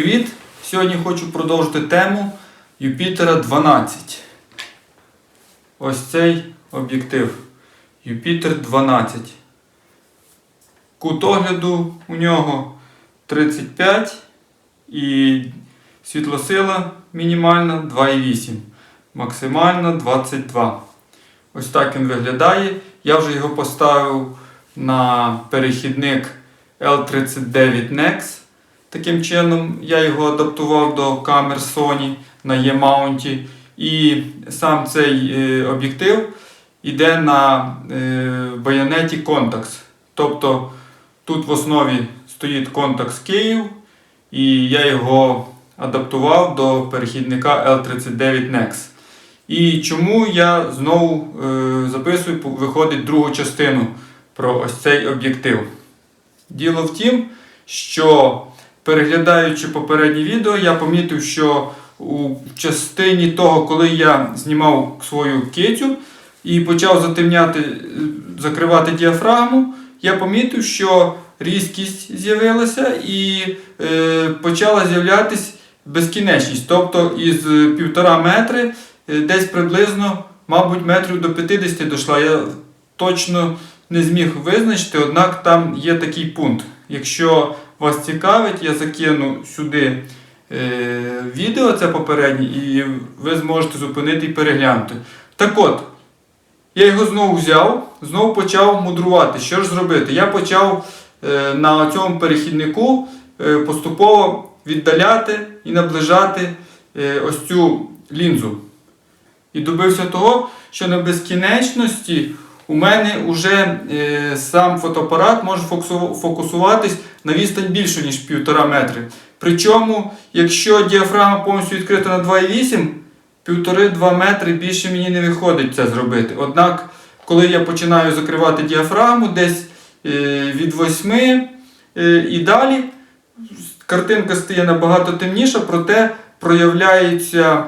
привіт! Сьогодні хочу продовжити тему Юпітера 12. Ось цей об'єктив Юпітер 12. Кут огляду у нього 35 і світлосила мінімальна 2,8, максимальна 22. Ось так він виглядає. Я вже його поставив на перехідник L39 Nex. Таким чином я його адаптував до камер Sony на E-маунті. І сам цей е, об'єктив йде на е, байонеті Contax. Тобто тут в основі стоїть Contax Київ, і я його адаптував до перехідника L39 Nex. І чому я знову е, записую, виходить другу частину про ось цей об'єктив. Діло в тім, що переглядаючи попереднє відео, я помітив, що у частині того, коли я знімав свою кицю і почав затемняти, закривати діафрагму, я помітив, що різкість з'явилася і е, почала з'являтися безкінечність. Тобто із півтора метри е, десь приблизно, мабуть, метрів до 50 дійшла. Я точно не зміг визначити, однак там є такий пункт. Якщо вас цікавить, я закину сюди е, відео це попереднє, і ви зможете зупинити і переглянути. Так от, я його знову взяв, знову почав мудрувати. Що ж зробити? Я почав е, на цьому перехіднику е, поступово віддаляти і наближати ось цю лінзу. І добився того, що на безкінечності у мене вже е, сам фотоапарат може фокусуватись на відстань більшу, ніж 1,5 метри. Причому, якщо діафрагма повністю відкрита на 2,8, 1,5-2 метри більше мені не виходить це зробити. Однак, коли я починаю закривати діафрагму десь е, від 8 е, і далі, картинка стає набагато темніша, проте проявляється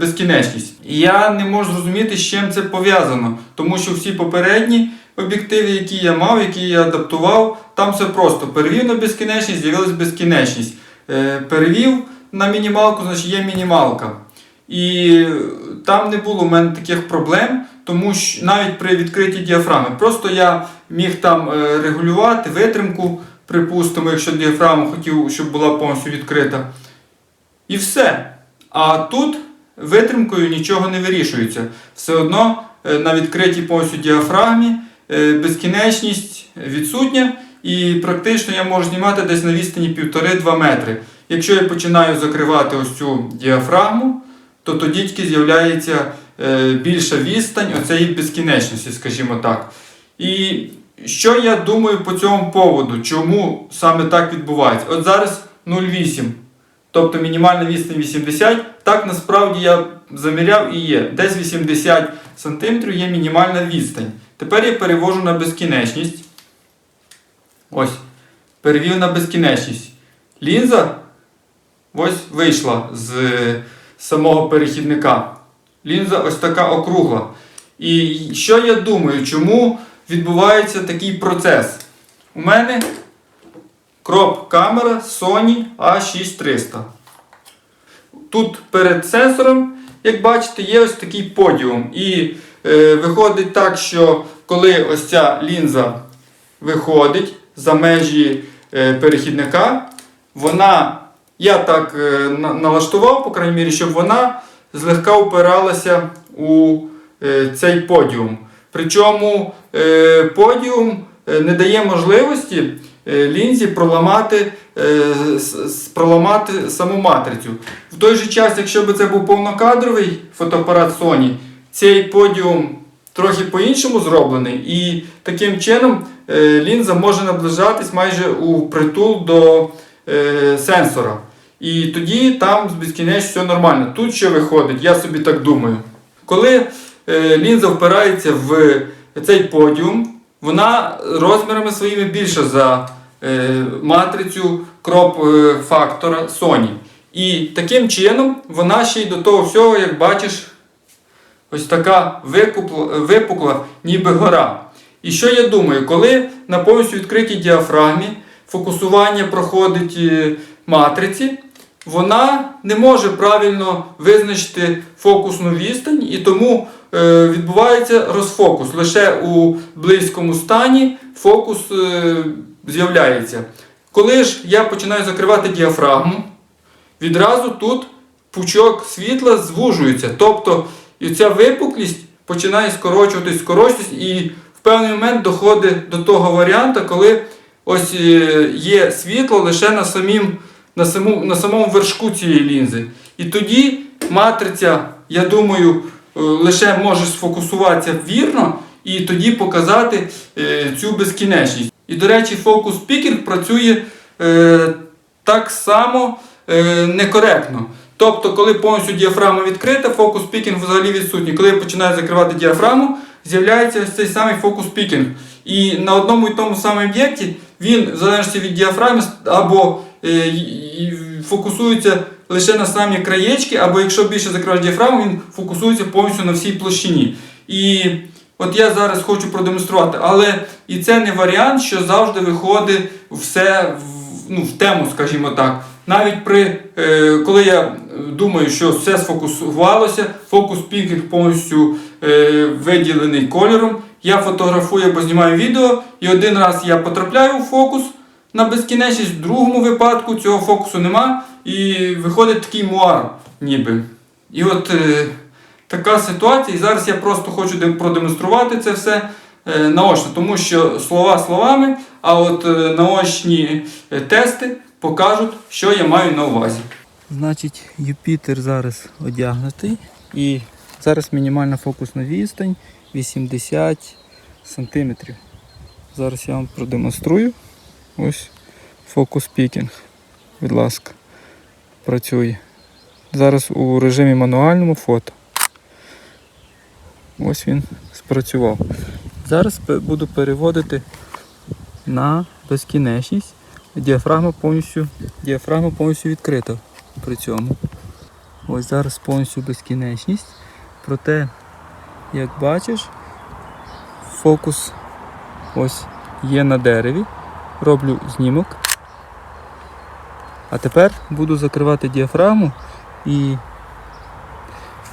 безкінечність. І я не можу зрозуміти, з чим це пов'язано, тому що всі попередні об'єктиви, які я мав, які я адаптував, там все просто. Перевів на безкінечність, з'явилась безкінечність. Е, Перевів на мінімалку, значить є мінімалка. І там не було у мене таких проблем, тому що навіть при відкритті діафрагми. Просто я міг там е, регулювати витримку, припустимо, якщо діафрагма хотів, щоб була повністю відкрита. І все. А тут витримкою нічого не вирішується. Все одно е, на відкритій повністю діафрагмі е, безкінечність відсутня, і практично я можу знімати десь на відстані 1,5-2 метри. Якщо я починаю закривати ось цю діафрагму, то тоді тільки з'являється е, більша відстань оцеї безкінечності, скажімо так. І що я думаю по цьому поводу? Чому саме так відбувається? От зараз 0,8. Тобто мінімальна відстань 80. Так насправді я заміряв і є. Десь 80 см є мінімальна відстань. Тепер я перевожу на безкінечність. Ось. Перевів на безкінечність. Лінза ось вийшла з самого перехідника. Лінза ось така округла. І що я думаю, чому відбувається такий процес? У мене кроп камера Sony A6300. Тут перед сенсором, як бачите, є ось такий подіум. І е, виходить так, що коли ось ця лінза виходить за межі е, перехідника, вона, я так е, налаштував, по крайній мірі, щоб вона злегка опиралася у е, цей подіум. Причому е, подіум е, не дає можливості лінзі проламати, е, проламати саму матрицю. В той же час, якщо б це був повнокадровий фотоапарат Sony, цей подіум трохи по-іншому зроблений, і таким чином е, лінза може наближатись майже у притул до е, сенсора. І тоді там безкінечно все нормально. Тут що виходить, я собі так думаю. Коли е, лінза впирається в цей подіум, вона розмірами своїми більша за е, матрицю кроп е, Sony. І таким чином вона ще й до того всього, як бачиш, ось така викупла, випукла, ніби гора. І що я думаю, коли на повністю відкритій діафрагмі фокусування проходить е, матриці, вона не може правильно визначити фокусну відстань, і тому відбувається розфокус. Лише у близькому стані фокус е, з'являється. Коли ж я починаю закривати діафрагму, відразу тут пучок світла звужується. Тобто ця випуклість починає скорочуватись, скорочуватись, і в певний момент доходить до того варіанту, коли ось е, є світло лише на, самім, на, саму, на самому вершку цієї лінзи. І тоді матриця, я думаю, е, лише може сфокусуватися вірно і тоді показати е, цю безкінечність. І, до речі, фокус пікінг працює е, так само е, некоректно. Тобто, коли повністю діафрагма відкрита, фокус пікінг взагалі відсутній. Коли я починаю закривати діафрагму, з'являється цей самий фокус пікінг. І на одному і тому самому об'єкті він, в залежності від діафрагми, або е, фокусується лише на самі краєчки, або якщо більше закриваєш діафрагму, він фокусується повністю на всій площині. І от я зараз хочу продемонструвати, але і це не варіант, що завжди виходить все в, ну, в тему, скажімо так. Навіть при, е, коли я е, думаю, що все сфокусувалося, фокус пікінг повністю е, виділений кольором, я фотографую або знімаю відео, і один раз я потрапляю у фокус на безкінечність, в другому випадку цього фокусу нема, і виходить такий муар ніби. І от е, така ситуація. І зараз я просто хочу продемонструвати це все е, наочно, тому що слова словами, а от е, наочні е, тести покажуть, що я маю на увазі. Значить, Юпітер зараз одягнутий і зараз мінімальна фокусна відстань 80 см. Зараз я вам продемонструю. Ось фокус пікінг. Будь ласка, працює. Зараз у режимі мануальному фото. Ось він спрацював. Зараз буду переводити на безкінечність. Діафрагма повністю, діафрагма повністю відкрита при цьому. Ось зараз повністю безкінечність. Проте, як бачиш, фокус ось є на дереві. Роблю знімок. А тепер буду закривати діафрагму і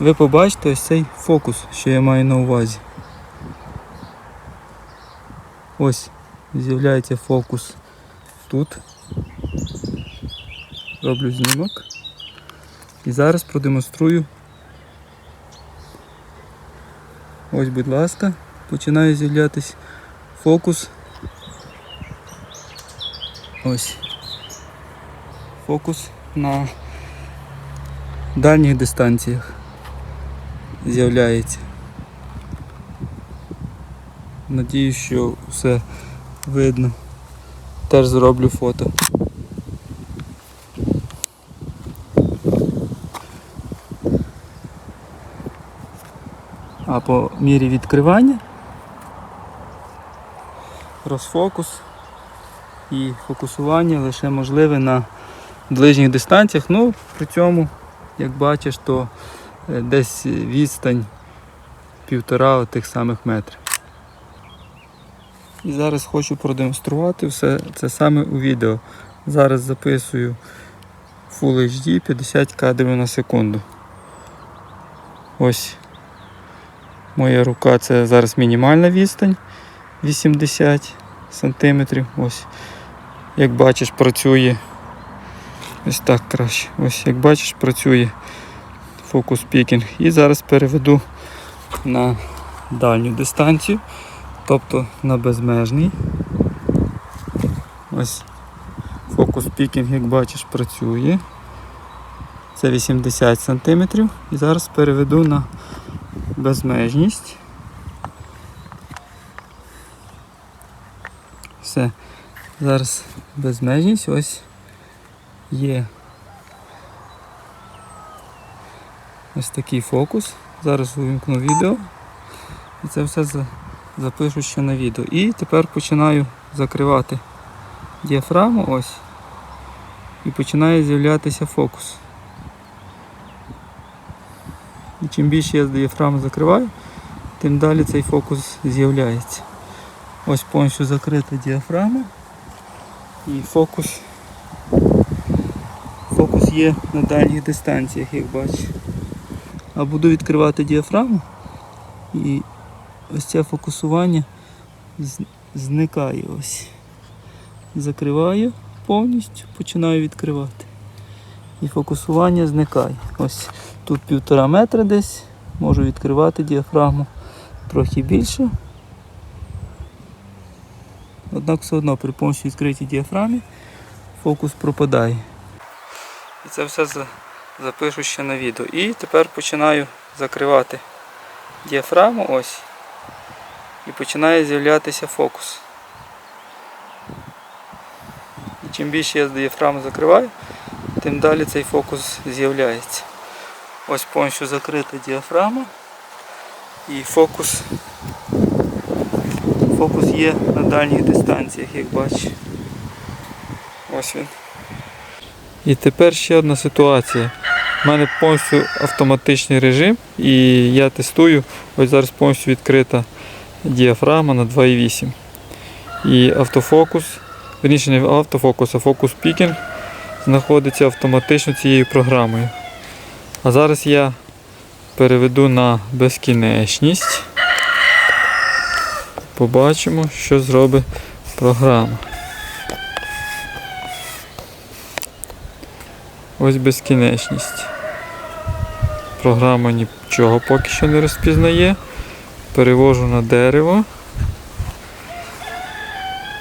ви побачите ось цей фокус, що я маю на увазі. Ось з'являється фокус тут. Роблю знімок. І зараз продемонструю. Ось, будь ласка, починає з'являтись фокус. Ось. Фокус на дальніх дистанціях з'являється. Надіюсь, що все видно. Теж зроблю фото. А по мірі відкривання розфокус і фокусування лише можливе на ближніх дистанціях. Ну, при цьому, як бачиш, то е, десь відстань півтора тих самих метрів. І зараз хочу продемонструвати все це саме у відео. Зараз записую Full HD 50 кадрів на секунду. Ось моя рука це зараз мінімальна відстань 80 сантиметрів. Ось, як бачиш, працює ось так краще. Ось, як бачиш, працює фокус пікінг. І зараз переведу на дальню дистанцію, тобто на безмежний. Ось фокус пікінг, як бачиш, працює. Це 80 см. І зараз переведу на безмежність. Все. Зараз безмежність ось є. Ось такий фокус. Зараз увімкну відео. І це все запишу ще на відео. І тепер починаю закривати діафрагму ось. І починає з'являтися фокус. І чим більше я діафрагму закриваю, тим далі цей фокус з'являється. Ось повністю закрита діафрагма. І фокус. Є на дальніх дистанціях, як бачиш. А буду відкривати діафрагму і ось це фокусування зникає ось. Закриваю повністю, починаю відкривати. І фокусування зникає. Ось тут півтора метра десь. Можу відкривати діафрагму трохи більше. Однак все одно при повністю відкритій діафрамі фокус пропадає. І це все запишу ще на відео. І тепер починаю закривати діафраму ось. І починає з'являтися фокус. І чим більше я діафраму закриваю, тим далі цей фокус з'являється. Ось повністю закрита діафрама. І фокус, фокус є на дальніх дистанціях, як бачиш. Ось він. І тепер ще одна ситуація. У мене повністю автоматичний режим і я тестую. Ось зараз повністю відкрита діафрагма на 2,8. І автофокус, верніше не автофокус, а фокус пікінг знаходиться автоматично цією програмою. А зараз я переведу на безкінечність. Побачимо, що зробить програма. Ось безкінечність. Програма нічого поки що не розпізнає. Перевожу на дерево.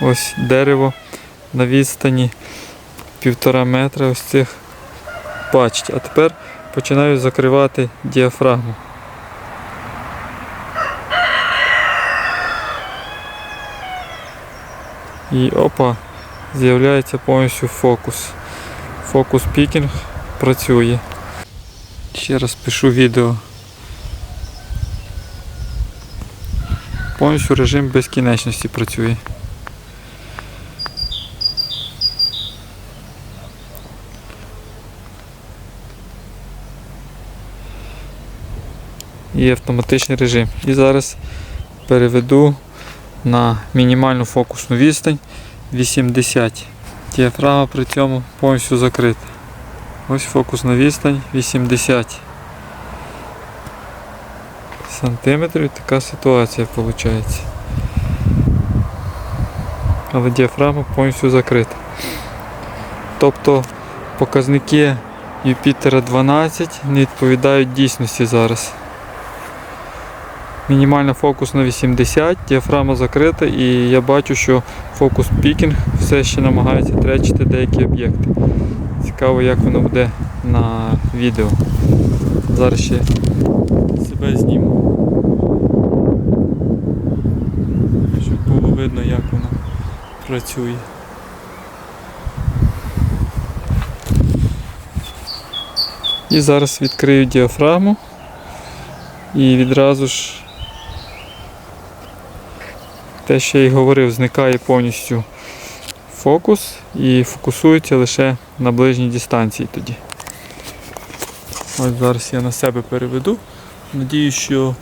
Ось дерево на відстані півтора метра ось цих бачить. А тепер починаю закривати діафрагму. І опа, з'являється повністю фокус. Фокус пікінг працює. Ще раз пишу відео. Повністю режим безкінечності працює. І автоматичний режим. І зараз переведу на мінімальну фокусну відстань 80. Діафрагма при цьому повністю закрита. Ось фокусна відстань 80 сантиметрів. Така ситуація виходить. Але діафрагма повністю закрита. Тобто показники Юпітера 12 не відповідають дійсності зараз. Мінімальна фокус на 80, діафрагма закрита і я бачу, що фокус пікінг все ще намагається тречити деякі об'єкти. Цікаво, як воно буде на відео. Зараз ще себе зніму. Щоб було видно, як воно працює. І зараз відкрию діафрагму і відразу ж те, що я й говорив, зникає повністю фокус і фокусується лише на ближній дистанції тоді. Ось зараз я на себе переведу. Надіюсь, що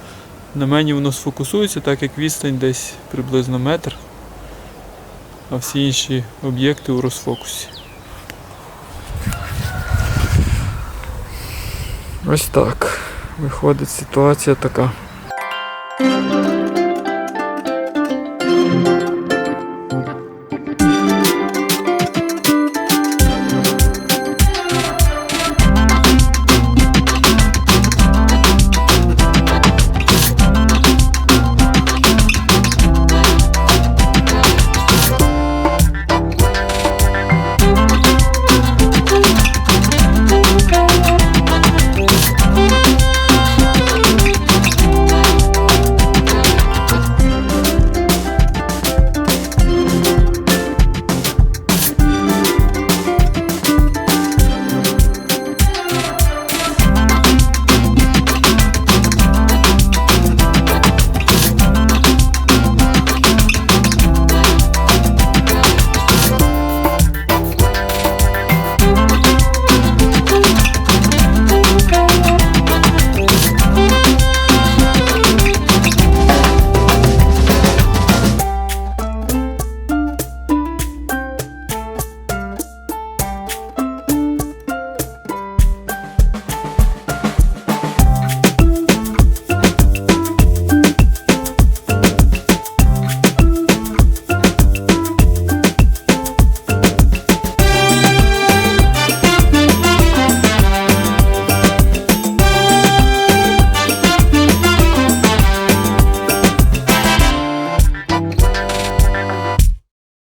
на мені воно сфокусується, так як відстань десь приблизно метр, а всі інші об'єкти у розфокусі. Ось так. Виходить ситуація така.